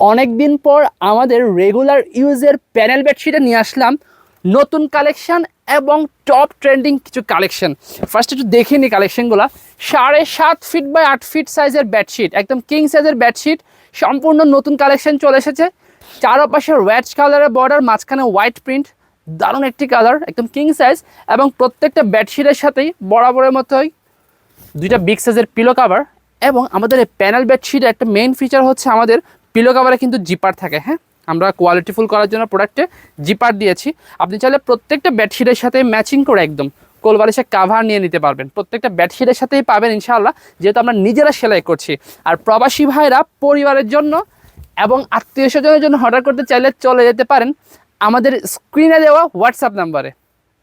অনেক দিন পর আমাদের রেগুলার ইউজের প্যানেল বেডশিটে নিয়ে আসলাম নতুন কালেকশান এবং টপ ট্রেন্ডিং কিছু কালেকশন ফার্স্ট একটু দেখে নিই কালেকশনগুলো সাড়ে সাত ফিট বাই আট ফিট সাইজের বেডশিট একদম কিং সাইজের বেডশিট সম্পূর্ণ নতুন কালেকশন চলে এসেছে। চারপাশে রেড কালারের বর্ডার মাঝখানে হোয়াইট প্রিন্ট দারুণ একটি কালার একদম কিং সাইজ এবং প্রত্যেকটা বেডশিটের সাথেই বরাবরের মতোই দুইটা বিগ সাইজের পিলো কাভার এবং আমাদের এই প্যানেল বেডশিটের একটা মেইন ফিচার হচ্ছে আমাদের পিলো কাভারে কিন্তু জিপার থাকে হ্যাঁ? আমরা কোয়ালিটিফুল করার জন্য প্রোডাক্টে জিপার দিয়েছি। আপনি চাইলে প্রত্যেকটা বেডশিটের সাথে ম্যাচিং করে একদম কোলবালিশের কাভার নিয়ে নিতে পারবেন। প্রত্যেকটা বেডশিটের সাথেই পাবেন ইনশাআল্লাহ, যেহেতু আমরা নিজেরা সেলাই করছি। আর প্রবাসী ভাইরা পরিবারের জন্য এবং আত্মীয় স্বজনের জন্য অর্ডার করতে চাইলে চলে যেতে পারেন। আমাদের স্ক্রিনে দেওয়া হোয়াটসঅ্যাপ নাম্বারে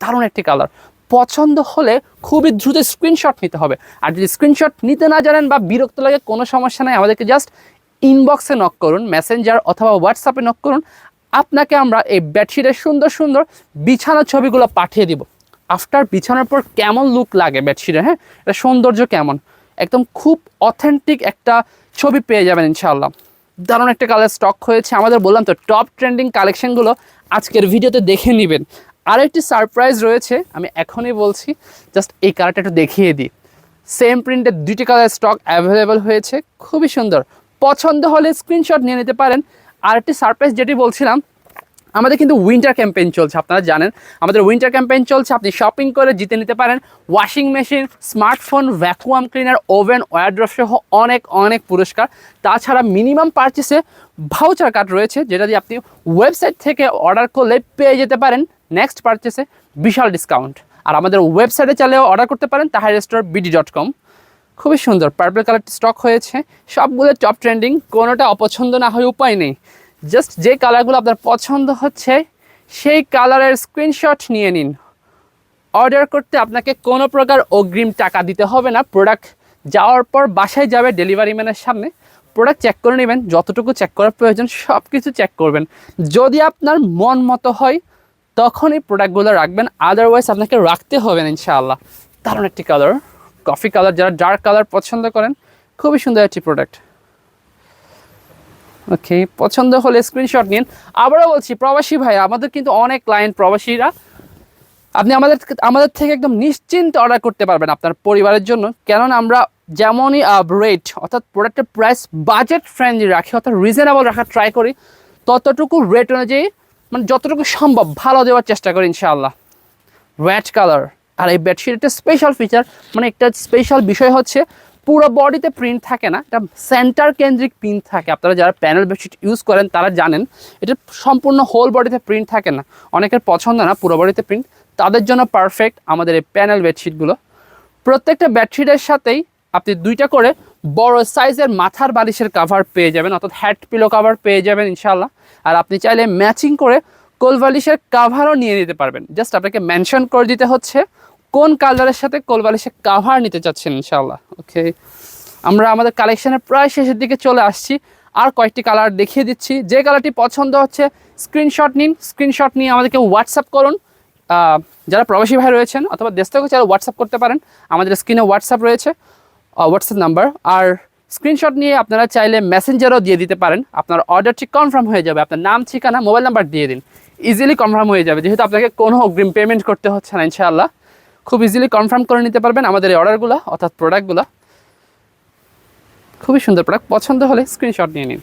দারুণ একটি কালার পছন্দ হলে খুবই দ্রুত স্ক্রিনশট নিতে হবে। আর যদি স্ক্রিনশট নিতে না জানেন বা বিরক্ত লাগে, কোনো সমস্যা নাই। আমাদেরকে জাস্ট ইনবক্সে নক করুন মেসেঞ্জার অথবা হোয়াটসঅ্যাপে নক করুন, আপনাকে আমরা এই বেডশিটের সুন্দর সুন্দর বিছানার ছবিগুলো পাঠিয়ে দিব। আফটার বিছানার পর কেমন লুক লাগে বেডশিটের হ্যাঁ? এটা সৌন্দর্য কেমন? একদম খুব অথেন্টিক একটা ছবি পেয়ে যাবেন ইনশাআল্লাহ। দারুণ একটা কালার স্টক হয়েছে। আমাদের বললাম তো টপ ট্রেন্ডিং কালেকশনগুলো আজকের ভিডিওতে দেখে নেবেন। আরেকটি সারপ্রাইজ রয়েছে, আমি এখনই বলছি জাস্ট এই কালারটা একটু দেখিয়ে দিই। সেম প্রিন্টের দুইটি কালার স্টক অ্যাভেলেবেল হয়েছে। খুবই সুন্দর। পছন্দ হলে স্ক্রিনশট নিয়ে নিতে পারেন। আরেকটি সারপ্রাইজ যেটি বলছিলাম, আমাদের কিন্তু উইন্টার ক্যাম্পেইন চলছে, আপনারা জানেন। আমাদের উইন্টার ক্যাম্পেইন চলছে, আপনি শপিং করে জিতে নিতে পারেন। Washing machine smartphone vacuum cleaner oven wardrobe সহ অনেক অনেক পুরস্কার। তাছাড়া মিনিমাম পারচেসে ভাউচার কার্ড রয়েছে, যেটা দিয়ে আপনি ওয়েবসাইট থেকে অর্ডার করলে পেয়ে যেতে পারেন। নেক্সট পারচেসে বিশাল ডিসকাউন্ট আর আমাদের ওয়েবসাইটে চাইলেও অর্ডার করতে পারেন তাহার রেস্টোর বিডি ডট কম খুবই সুন্দর। পার্পল কালারটি স্টক হয়েছে। সবগুলো টপ ট্রেন্ডিং কোনোটা অপছন্দ না হয়, উপায় নেই। জাস্ট যে কালারগুলো আপনার পছন্দ হচ্ছে, সেই কালারের স্ক্রিনশট নিয়ে নিন। অর্ডার করতে আপনাকে কোনো প্রকার অগ্রিম টাকা দিতে হবে না। প্রোডাক্ট যাওয়ার পর বাসায় যাবে ডেলিভারি ম্যানের সামনে। প্রোডাক্ট চেক করে নেবেন, যতটুকু চেক করার প্রয়োজন সব কিছু চেক করবেন। যদি আপনার মন মতো হয়, তখনই প্রোডাক্টগুলো রাখবেন। আদারওয়াইজ আপনাকে রাখতে হবে না, ইনশাআল্লাহ। দারুণ একটি কালার কফি কালার যারা ডার্ক কালার পছন্দ করেন, খুবই সুন্দর একটি প্রোডাক্ট ওকে পছন্দ হলে স্ক্রিনশট নিন। আবারও বলছি, প্রবাসী ভাই, আমাদের কিন্তু অনেক ক্লায়েন্ট প্রবাসীরা, আপনি আমাদের আমাদের থেকে একদম নিশ্চিন্তে অর্ডার করতে পারবেন আপনার পরিবারের জন্য। কেননা আমরা যেমনই রেট অর্থাৎ প্রোডাক্টের প্রাইস বাজেট ফ্রেন্ডলি রাখি, অর্থাৎ রিজনেবল রাখার ট্রাই করি, ততটুকু রেট অনুযায়ী মানে যতটুকু সম্ভব ভালো দেওয়ার চেষ্টা করি, ইনশাআল্লাহ। রেড কালার আর এই বেডশিট একটা স্পেশাল ফিচার মানে একটা স্পেশাল বিষয় হচ্ছে, পুরো বডিতে প্রিন্ট থাকে না, এটা সেন্টার কেন্দ্রিক প্রিন্ট থাকে। আপনারা যারা প্যানেল বেডশিট ইউজ করেন, তারা জানেন, এটা সম্পূর্ণ হোল বডিতে প্রিন্ট থাকে না। অনেকের পছন্দ না, পুরো বডিতে প্রিন্ট তাদের জন্য পারফেক্ট আমাদের এই প্যানেল বেডশিটগুলো প্রত্যেকটা বেডশিটের সাথেই আপনি দুইটা করে বড় সাইজের মাথার বালিশের কাভার পেয়ে যাবেন, অর্থাৎ হ্যাড পিলো কাভার পেয়ে যাবেন ইনশাল্লাহ আর আপনি চাইলে ম্যাচিং করে কোল বালিশের কাভারও নিয়ে নিতে পারবেন। জাস্ট আপনাকে মেনশন করে দিতে হচ্ছে কোন কালারের সাথে কোল বালিশের কাভার নিতে চাচ্ছেন ইনশাল্লাহ ওকে আমরা আমাদের কালেকশনের প্রায় শেষের দিকে চলে আসছি। আর কয়েকটি কালার দেখিয়ে দিচ্ছি। যে কালারটি পছন্দ হচ্ছে স্ক্রিনশট নিন। স্ক্রিনশট নিয়ে আমাদেরকে হোয়াটসঅ্যাপ করুন। যারা প্রবাসী ভাই রয়েছেন অথবা দেশ থেকে চাইলে হোয়াটসঅ্যাপ করতে পারেন। আমাদের স্ক্রিনে হোয়াটসঅ্যাপ রয়েছে হোয়াটসঅ্যাপ নাম্বার আর স্ক্রিনশট নিয়ে আপনারা চাইলে মেসেঞ্জারও দিয়ে দিতে পারেন। আপনার অর্ডারটি কনফার্ম হয়ে যাবে। আপনার নাম, ঠিকানা মোবাইল নাম্বার দিয়ে দিন। ইজিলি কনফার্ম হয়ে যাবে। যেহেতু আপনাকে কোনো অগ্রিম পেমেন্ট করতে হচ্ছে না ইনশাআল্লাহ। খুব ইজিলি কনফার্ম করে নিতে পারবেন আমাদের এই অর্ডারগুলো অর্থাৎ প্রোডাক্টগুলো খুবই সুন্দর প্রোডাক্ট পছন্দ হলে স্ক্রিনশট নিয়ে নিন।